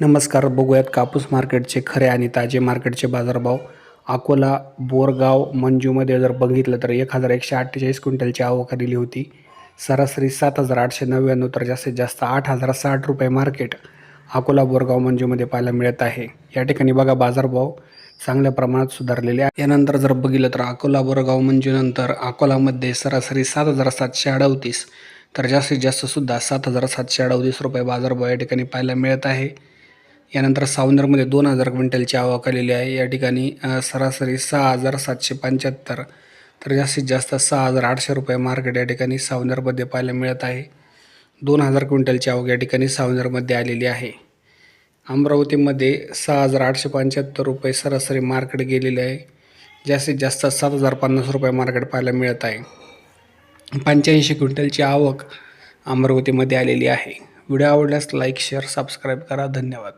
नमस्कार बघूयात कापूस मार्केटचे खरे आणि ताजे मार्केटचे बाजारभाव. अकोला बोरगाव मंजूमध्ये जर बघितलं तर एक हजार एकशे अठ्ठेचाळीस क्विंटलची आवक आलेली होती. सरासरी सात हजार आठशे नव्याण्णव तर जास्तीत जास्त आठ हजार साठ रुपये मार्केट अकोला बोरगाव मंजूमध्ये पाहायला मिळत आहे. या ठिकाणी बघा बाजारभाव चांगल्या प्रमाणात सुधारलेले आहे. यानंतर जर बघितलं तर अकोला बोरगाव मंजूनंतर अकोलामध्ये सरासरी सात हजार सातशे अडतीस तर जास्तीत जास्त सुद्धा सात हजार सातशे अडतीस रुपये बाजारभाव या ठिकाणी पाहायला मिळत आहे. यानंतर सावनेरमध्ये दोन हजार क्विंटलची आवक आलेली आहे. या ठिकाणी सरासरी सहा हजार सातशे पंच्याहत्तर तर जास्तीत जास्त सहा हजार आठशे रुपये मार्केट या ठिकाणी सावनेरमध्ये पाहायला मिळत आहे. दोन हजार क्विंटलची आवक या ठिकाणी सावनेरमध्ये आलेली आहे. अमरावतीमध्ये सहा हजार आठशे पंच्याहत्तर रुपये सरासरी मार्केट गेलेले आहे. जास्तीत जास्त सात हजार पन्नास रुपये मार्केट पाहायला मिळत आहे. पंच्याऐंशी क्विंटलची आवक अमरावतीमध्ये आलेली आहे. व्हिडिओ आवडल्यास लाईक शेअर सबस्क्राईब करा. धन्यवाद.